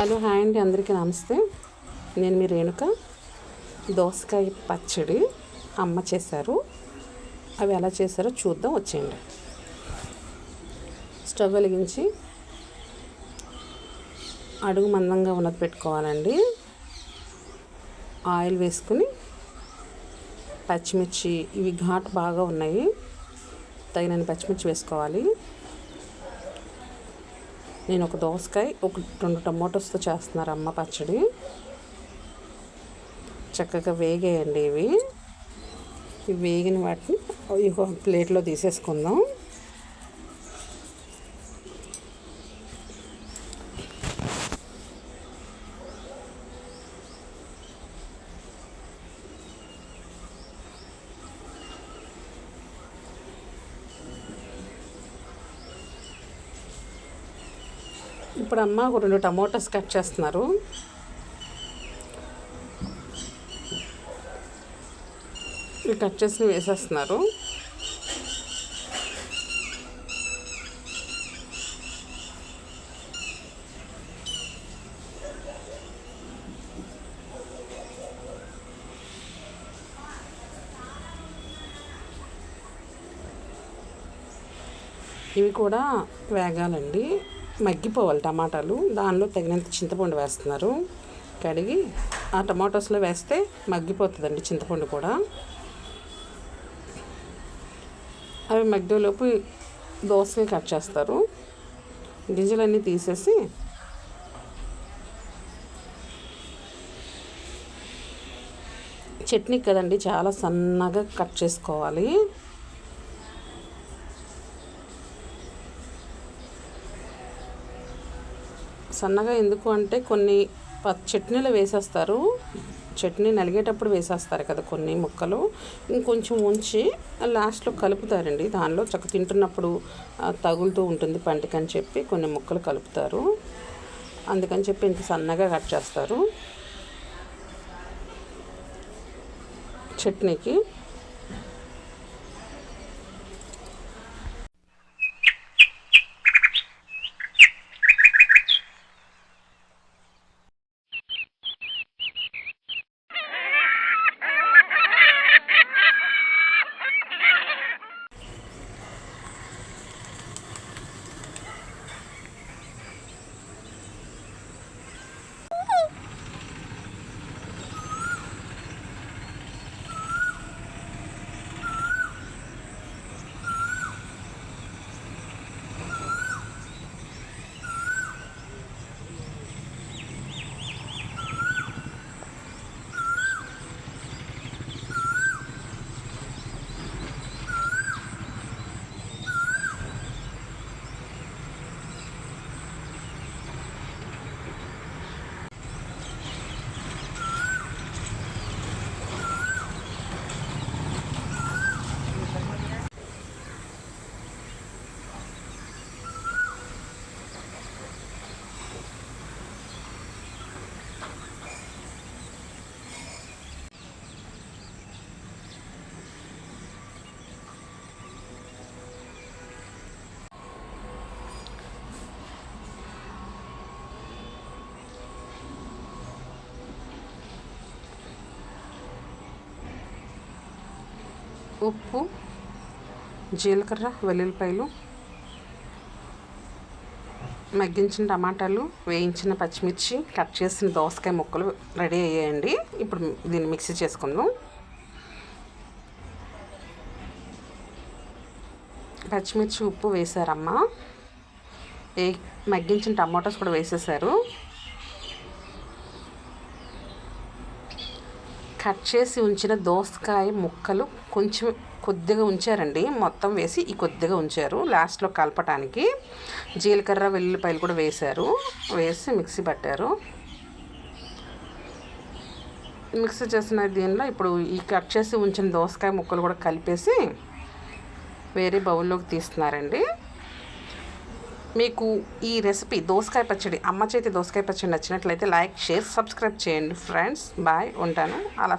Hello hi అండి. అందరికీ నమస్తే. నేను మీ రేణుక. దోసకాయ పచ్చడి అమ్మ చేశారు. అవి ఎలా చేశారో చూద్దాం. వచ్చేయండి. స్టవ్ వెలిగించి అడుగు మందంగా ఉన్నది పెట్టుకోవాలండి. ఆయిల్ వేసుకుని పచ్చిమిర్చి ఇవి ఘాట్ బాగా ఉన్నాయి. తగినన్ని పచ్చిమిర్చి వేసుకోవాలి. నేను ఒక దోసకాయ ఒక రెండు టమాటోస్తో చేస్తున్నారు అమ్మ పచ్చడి. చక్కగా వేగేయండి ఇవి. ఇవి వేగిన వాటిని ఇంకో ప్లేట్లో తీసేసుకుందాం. ఇప్పుడు అమ్మ ఒక రెండు టమోటాస్ కట్ చేస్తున్నారు. ఇవి కట్ చేసి వేసేస్తున్నారు. ఇవి కూడా వేగాలండి. మగ్గిపోవాలి టమాటాలు. దానిలో తగినంత చింతపండు వేస్తున్నారు. కడిగి ఆ టమాటోస్లో వేస్తే మగ్గిపోతుందండి చింతపండు కూడా. అవి మగ్గేలోపు దోసలు కట్ చేస్తారు. గింజలన్నీ తీసేసి చట్నీ కదండి చాలా సన్నగా కట్ చేసుకోవాలి. సన్నగా ఎందుకు అంటే కొన్ని చట్నీలు వేసేస్తారు. చట్నీ నలిగేటప్పుడు వేసేస్తారు కదా కొన్ని ముక్కలు. ఇంకొంచెం ఉంచి లాస్ట్లో కలుపుతారండి. దానిలో చక్క తింటున్నప్పుడు తగులుతూ ఉంటుంది పంటికని చెప్పి కొన్ని ముక్కలు కలుపుతారు. అందుకని చెప్పి ఇంత సన్నగా కట్ చేస్తారు. చట్నీకి. ఉప్పు జీలకర్ర వెల్లుల్లిపాయలు మగ్గించిన టమాటాలు వేయించిన పచ్చిమిర్చి కట్ చేసిన దోసకాయ ముక్కలు రెడీ అయ్యాయండి. ఇప్పుడు దీన్ని మిక్సీ చేసుకుందాం. పచ్చిమిర్చి ఉప్పు వేసారమ్మా. ఏ మగ్గించిన టమాటోస్ కూడా వేసేసారు. కట్ చేసి ఉంచిన దోసకాయ ముక్కలు కొంచెం కొద్దిగా ఉంచారండి. మొత్తం వేసి ఈ కొద్దిగా ఉంచారు. లాస్ట్లో కలపటానికి జీలకర్ర వెల్లుల్లిపాయలు కూడా వేశారు. వేసి మిక్సీ పట్టారు. మిక్సీ చేసిన దీనిలో ఇప్పుడు ఈ కట్ చేసి ఉంచిన దోసకాయ ముక్కలు కూడా కలిపేసి వేరే బౌల్లోకి తీస్తున్నారండి. మీకు ఈ రెసిపీ దోసకాయ పచ్చడి అమ్మ చేతి దోసకాయ పచ్చడి నచ్చినట్లయితే లైక్ షేర్ సబ్స్క్రైబ్ చేయండి. ఫ్రెండ్స్ బాయ్ ఉంటాను. అలా